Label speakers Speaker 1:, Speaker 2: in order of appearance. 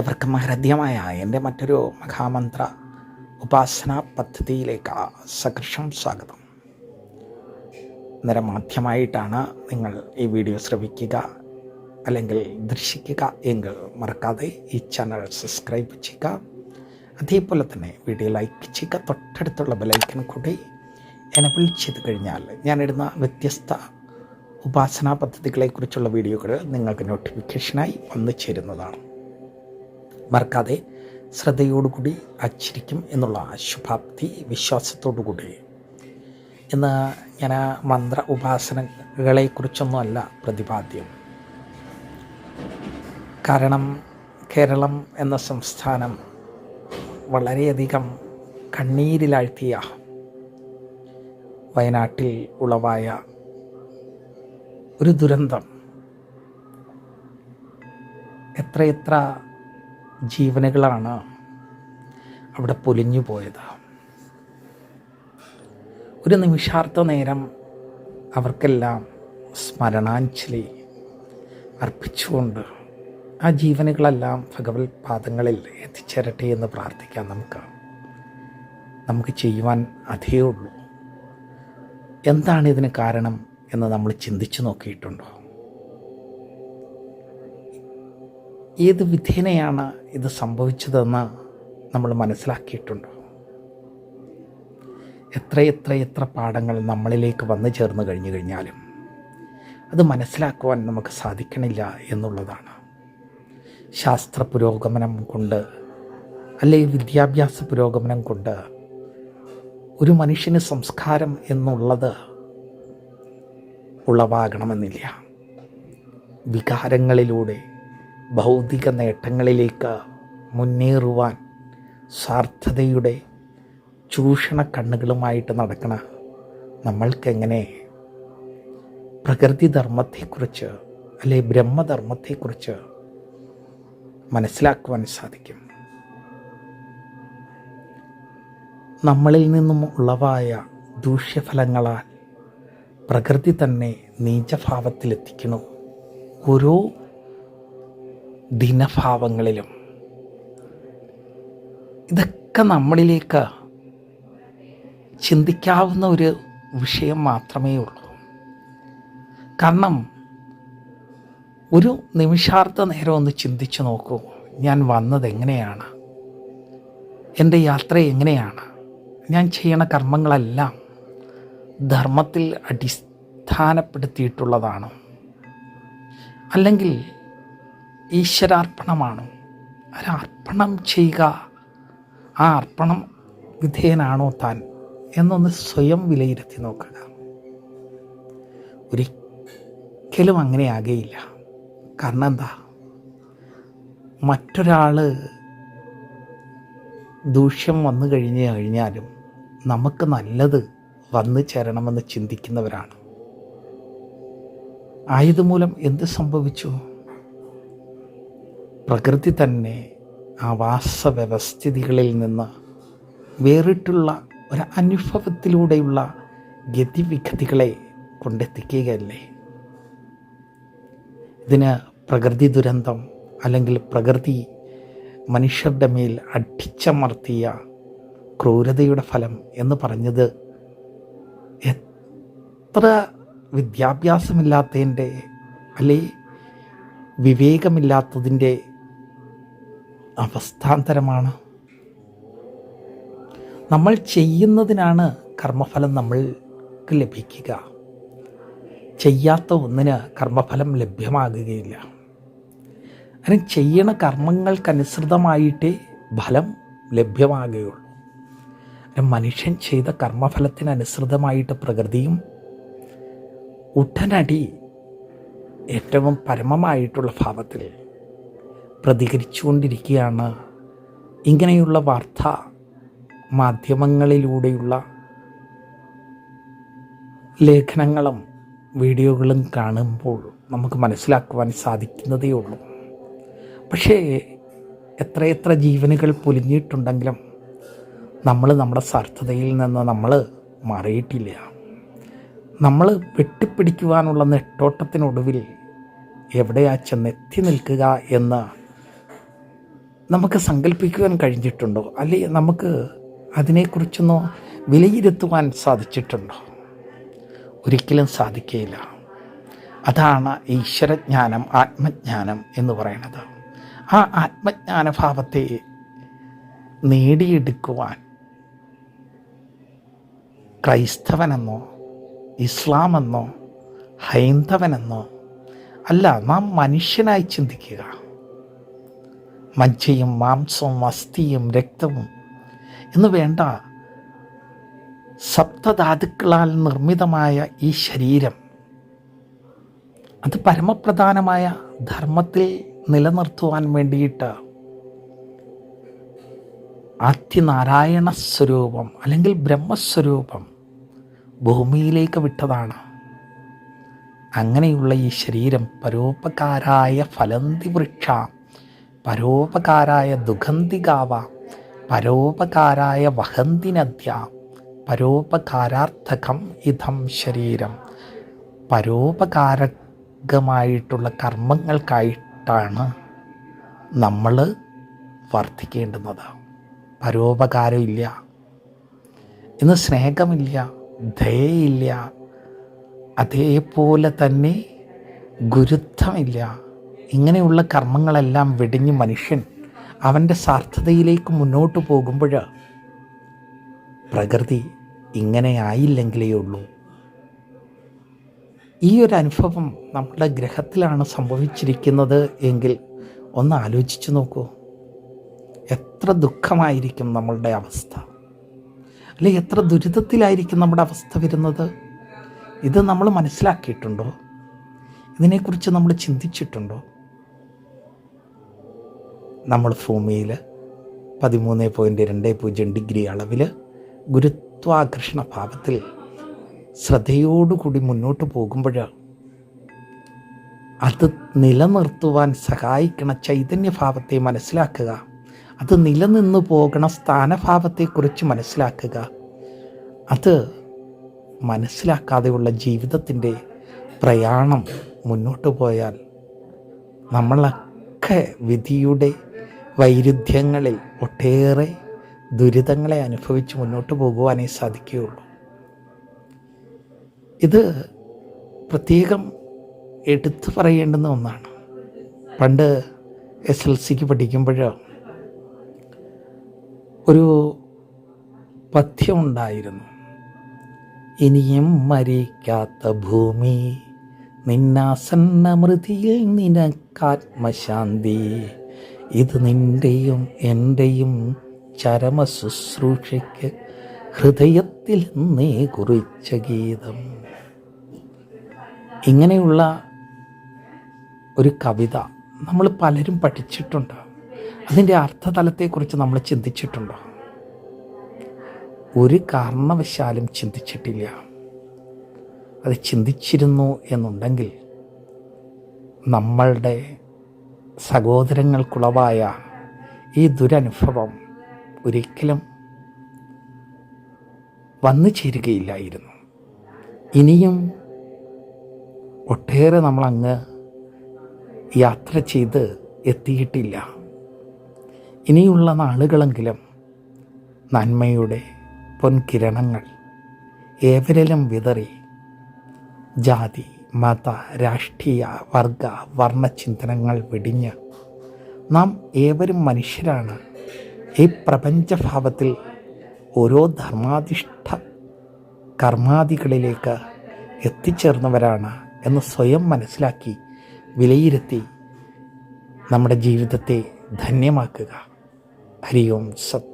Speaker 1: എവർക്കും ഹൃദ്യമായ എന്റെ മറ്റൊരു മഹാമന്ത്ര ഉപാസന പദ്ധതിയിലേക്ക് സകർഷം സ്വാഗതം. നിരമാധ്യമായിട്ടാണ് നിങ്ങൾ ഈ വീഡിയോ ശ്രവിക്കുക അല്ലെങ്കിൽ ദർശിക്കുക എങ്കിൽ മറക്കാതെ ഈ ചാനൽ സബ്സ്ക്രൈബ് ചെയ്യുക. അതേപോലെ തന്നെ വീഡിയോ ലൈക്ക് ചെയ്യുക. തൊട്ടടുത്തുള്ള ബെലൈക്കൻ കൂടി എനബിൾ ചെയ്ത് കഴിഞ്ഞാൽ ഞാനിടുന്ന വ്യത്യസ്ത ഉപാസനാ പദ്ധതികളെക്കുറിച്ചുള്ള വീഡിയോകൾ നിങ്ങൾക്ക് നോട്ടിഫിക്കേഷനായി വന്നു ചേരുന്നതാണ്. മറക്കാതെ ശ്രദ്ധയോടുകൂടി അച്ചിരിക്കും എന്നുള്ള ശുഭാപ്തി വിശ്വാസത്തോടുകൂടി. ഇന്ന് ഞാൻ മന്ത്ര ഉപാസനകളെക്കുറിച്ചൊന്നുമല്ല പ്രതിപാദ്യം. കാരണം കേരളം എന്ന സംസ്ഥാനം വളരെയധികം കണ്ണീരിലാഴ്ത്തിയ വയനാട്ടിൽ ഉളവായ ഒരു ദുരന്തം. എത്രയെത്ര ജീവനുകളാണ് അവിടെ പൊലിഞ്ഞു പോയത്. ഒരു നിമിഷാർത്ഥ നേരം അവർക്കെല്ലാം സ്മരണാഞ്ജലി അർപ്പിച്ചുകൊണ്ട് ആ ജീവനുകളെല്ലാം ഭഗവത് പാദങ്ങളിൽ എത്തിച്ചേരട്ടെ എന്ന് പ്രാർത്ഥിക്കാം നമുക്ക്. നമുക്ക് ചെയ്യുവാൻ അതേ ഉള്ളൂ എന്താണ് ഇതിന് കാരണം എന്ന് നമ്മൾ ചിന്തിച്ചു നോക്കിയിട്ടുണ്ടോ? ഏത് വിധേനയാണ് ഇത് സംഭവിച്ചതെന്ന് നമ്മൾ മനസ്സിലാക്കിയിട്ടുണ്ട്. എത്ര എത്ര എത്ര പാഠങ്ങൾ നമ്മളിലേക്ക് വന്നു ചേർന്ന് കഴിഞ്ഞു കഴിഞ്ഞാലും അത് മനസ്സിലാക്കുവാൻ നമുക്ക് സാധിക്കണില്ല എന്നുള്ളതാണ്. ശാസ്ത്ര പുരോഗമനം കൊണ്ട് അല്ലെങ്കിൽ വിദ്യാഭ്യാസ പുരോഗമനം കൊണ്ട് ഒരു മനുഷ്യന് സംസ്കാരം എന്നുള്ളത് ഉളവാകണമെന്നില്ല. വികാരങ്ങളിലൂടെ ഭൗതിക നേട്ടങ്ങളിലേക്ക് മുന്നേറുവാൻ സ്വാർത്ഥതയുടെ ചൂഷണ കണ്ണുകളുമായിട്ട് നടക്കണ നമ്മൾക്കെങ്ങനെ? പ്രകൃതി ധർമ്മത്തെക്കുറിച്ച് അല്ലെ ബ്രഹ്മധർമ്മത്തെക്കുറിച്ച് മനസ്സിലാക്കുവാൻ സാധിക്കും. നമ്മളിൽ നിന്നും ഉളവായ ദൂഷ്യഫലങ്ങളാൽ പ്രകൃതി തന്നെ നീചഭാവത്തിലെത്തിക്കണു ഓരോ ദിനഭാവങ്ങളിലും. ഇതൊക്കെ നമ്മളിലേക്ക് ചിന്തിക്കാവുന്ന ഒരു വിഷയം മാത്രമേ ഉള്ളൂ. കാരണം ഒരു നിമിഷാർത്ഥ നേരം ഒന്ന് ചിന്തിച്ചു നോക്കൂ. ഞാൻ വന്നത് എങ്ങനെയാണ്? എന്റെ യാത്ര എങ്ങനെയാണ്? ഞാൻ ചെയ്യണ കർമ്മങ്ങളെല്ലാം ധർമ്മത്തിൽ അടിസ്ഥാനപ്പെടുത്തിയിട്ടുള്ളതാണോ. അല്ലെങ്കിൽ ഈശ്വരാർപ്പണമാണോ. ഒരർപ്പണം ചെയ്യുക ആ അർപ്പണം വിധേയനാണോ താൻ എന്നൊന്ന് സ്വയം വിലയിരുത്തി നോക്കുക. ഒരിക്കലും അങ്ങനെ ആകെയില്ല. കാരണം എന്താ? മറ്റൊരാൾ ദൂഷ്യം വന്നു കഴിഞ്ഞു കഴിഞ്ഞാലും നമുക്ക് നല്ലത് വന്നു ചേരണമെന്ന് ചിന്തിക്കുന്നവരാണ്. ആയതുമൂലം എന്ത് സംഭവിച്ചു? പ്രകൃതി തന്നെ ആവാസവ്യവസ്ഥിതികളിൽ നിന്ന് വേറിട്ടുള്ള ഒരു അനുഭവത്തിലൂടെയുള്ള ഗതിവിഗതികളെ കൊണ്ടെത്തിക്കുകയല്ലേ? ഇതിന് പ്രകൃതി ദുരന്തം അല്ലെങ്കിൽ പ്രകൃതി മനുഷ്യരുടെ മേൽ അടിച്ചമർത്തിയ ക്രൂരതയുടെ ഫലം എന്ന് പറഞ്ഞത് എത്ര വിദ്യാഭ്യാസമില്ലാത്തതിന്റെ അല്ലെ വിവേകമില്ലാത്തതിന്റെ അവസ്ഥാന്തരമാണ്. നമ്മൾ ചെയ്യുന്നതിനാണ് കർമ്മഫലം നമ്മൾക്ക് ലഭിക്കുക. ചെയ്യാത്ത ഒന്നിന് കർമ്മഫലം ലഭ്യമാകുകയില്ല. അതിന് ചെയ്യണ കർമ്മങ്ങൾക്കനുസൃതമായിട്ടേ ഫലം ലഭ്യമാകുകയുള്ളൂ. മനുഷ്യൻ ചെയ്ത കർമ്മഫലത്തിനനുസൃതമായിട്ട് പ്രകൃതിയും ഉടനടി ഏറ്റവും പരമമായിട്ടുള്ള ഭാവത്തിൽ പ്രതികരിച്ചുകൊണ്ടിരിക്കുകയാണ്. ഇങ്ങനെയുള്ള വാർത്ത മാധ്യമങ്ങളിലൂടെയുള്ള ലേഖനങ്ങളും വീഡിയോകളും കാണുമ്പോൾ നമുക്ക് മനസ്സിലാക്കുവാൻ സാധിക്കുന്നതേ ഉള്ളൂ. പക്ഷേ എത്രയെത്ര ജീവനുകൾ പൊലിഞ്ഞിട്ടുണ്ടെങ്കിലും നമ്മൾ നമ്മുടെ സ്വാർത്ഥതയിൽ നിന്ന് നമ്മൾ മാറിയിട്ടില്ല. നമ്മൾ വെട്ടിപ്പിടിക്കുവാനുള്ള നെട്ടോട്ടത്തിനൊടുവിൽ എവിടെയാ ചെന്നെത്തി നിൽക്കുക എന്ന് നമുക്ക് സങ്കല്പിക്കുവാൻ കഴിഞ്ഞിട്ടുണ്ടോ? അല്ലെങ്കിൽ നമുക്ക് അതിനെക്കുറിച്ചൊന്നോ വിലയിരുത്തുവാൻ സാധിച്ചിട്ടുണ്ടോ? ഒരിക്കലും സാധിക്കുകയില്ല അതാണ് ഈശ്വരജ്ഞാനം ആത്മജ്ഞാനം എന്ന് പറയുന്നത്. ആ ആത്മജ്ഞാനഭാവത്തെ നേടിയെടുക്കുവാൻ ക്രൈസ്തവനെന്നോ ഇസ്ലാമെന്നോ ഹൈന്ദവനെന്നോ അല്ല നാം മനുഷ്യനായി ചിന്തിക്കുക. മജ്ജയും മാംസവും അസ്ഥിയും രക്തവും എന്ന് വേണ്ട സപ്തധാതുക്കളാൽ നിർമ്മിതമായ ഈ ശരീരം അത് പരമപ്രധാനമായ ധർമ്മത്തിൽ നിലനിർത്തുവാൻ വേണ്ടിയിട്ട് ആദ്യനാരായണ സ്വരൂപം അല്ലെങ്കിൽ ബ്രഹ്മസ്വരൂപം ഭൂമിയിലേക്ക് വിട്ടതാണ്. അങ്ങനെയുള്ള ഈ ശരീരം പരോപകാരായ ഫലന്തി വൃക്ഷ. പരോപകാരായ ദുഗന്ധികാവ പരോപകാരായ വഹന്തി നദ്യ പരോപകാരാർത്ഥകം ഇതം ശരീരം. പരോപകാരകമായിട്ടുള്ള കർമ്മങ്ങൾക്കായിട്ടാണ് നമ്മൾ വർദ്ധിക്കേണ്ടുന്നത്. പരോപകാരമില്ല. ഇന്ന് സ്നേഹമില്ല ദയയില്ല അതേപോലെ തന്നെ ഗുരുത്വമില്ല. ഇങ്ങനെയുള്ള കർമ്മങ്ങളെല്ലാം വെടിഞ്ഞ് മനുഷ്യൻ അവന്റെ സാർത്ഥതയിലേക്ക് മുന്നോട്ട് പോകുമ്പോൾ പ്രകൃതി ഇങ്ങനെ ആയില്ലെങ്കിലേ ഉള്ളൂ. ഈ ഒരു അനുഭവം നമ്മുടെ ഗ്രഹത്തിലാണ് സംഭവിച്ചിരിക്കുന്നത് എങ്കിൽ ഒന്ന് ആലോചിച്ച് നോക്കൂ. എത്ര ദുഃഖമായിരിക്കും നമ്മളുടെ അവസ്ഥ. അല്ലെ എത്ര ദുരിതത്തിലായിരിക്കും നമ്മുടെ അവസ്ഥ വരുന്നത്. ഇത് നമ്മൾ മനസ്സിലാക്കിയിട്ടുണ്ടോ? ഇതിനെക്കുറിച്ച് നമ്മൾ ചിന്തിച്ചിട്ടുണ്ടോ? നമ്മൾ ഭൂമിയിൽ പതിമൂന്ന് പോയിന്റ് രണ്ട് പൂജ്യം ഡിഗ്രി അളവിൽ ഗുരുത്വാകർഷണ ഭാവത്തിൽ ശ്രദ്ധയോടുകൂടി മുന്നോട്ട് പോകുമ്പോൾ അത് നിലനിർത്തുവാൻ സഹായിക്കണ ചൈതന്യഭാവത്തെ മനസ്സിലാക്കുക. അത് നിലനിന്ന് പോകണ സ്ഥാനഭാവത്തെക്കുറിച്ച് മനസ്സിലാക്കുക. അത് മനസ്സിലാക്കാതെയുള്ള ജീവിതത്തിന്റെ പ്രയാണം മുന്നോട്ട് പോയാൽ നമ്മളൊക്കെ വിധിയുടെ വൈരുദ്ധ്യങ്ങളിൽ ഒട്ടേറെ ദുരിതങ്ങളെ അനുഭവിച്ച് മുന്നോട്ട് പോകുവാനേ സാധിക്കുകയുള്ളൂ. ഇത് പ്രത്യേകം എടുത്തു പറയേണ്ടുന്ന ഒന്നാണ്. പണ്ട് എസ് എൽ സിക്ക് പഠിക്കുമ്പോഴോ ഒരു പഥ്യമുണ്ടായിരുന്നു ഇനിയും മരിക്കാത്ത ഭൂമി നിന്നാസന്ന മൃതിയിൽ നിനക്കാത്മശാന്തി ഇത് നിന്റെയും എന്റെയും ചരമ ശുശ്രൂഷയ്ക്ക് ഹൃദയത്തിൽ നീ കുറിച്ച ഗീതം. ഇങ്ങനെയുള്ള ഒരു കവിത നമ്മൾ പലരും പഠിച്ചിട്ടുണ്ട്. അതിന്റെ അർത്ഥതലത്തെക്കുറിച്ച് നമ്മൾ ചിന്തിച്ചിട്ടുണ്ടോ? ഒരു കാരണവശാലും ചിന്തിച്ചിട്ടില്ല. അത് ചിന്തിച്ചിരുന്നു എന്നുണ്ടെങ്കിൽ നമ്മളുടെ സഹോദരങ്ങൾക്കുളവായ ഈ ദുരനുഭവം ഒരിക്കലും വന്നു ചേരുകയില്ലായിരുന്നു. ഇനിയും ഒട്ടേറെ നമ്മളങ്ങ് യാത്ര ചെയ്ത് എത്തിയിട്ടില്ല. ഇനിയുള്ള നാളുകളെങ്കിലും നന്മയുടെ പൊൻകിരണങ്ങൾ ഏവരിലും വിതറി. ജാതി മത രാഷ്ട്രീയ വർഗ വർണചിന്തനങ്ങൾ വെടിഞ്ഞ് നാം ഏവരും മനുഷ്യരാണ്. ഈ പ്രപഞ്ചഭാവത്തിൽ ഓരോ ധർമാധിഷ്ഠ കർമാദികളിലേക്ക് എത്തിച്ചേർന്നവരാണ് എന്ന് സ്വയം മനസ്സിലാക്കി വിലയിരുത്തി നമ്മുടെ ജീവിതത്തെ ധന്യമാക്കുക. ഹരി ഓം സത്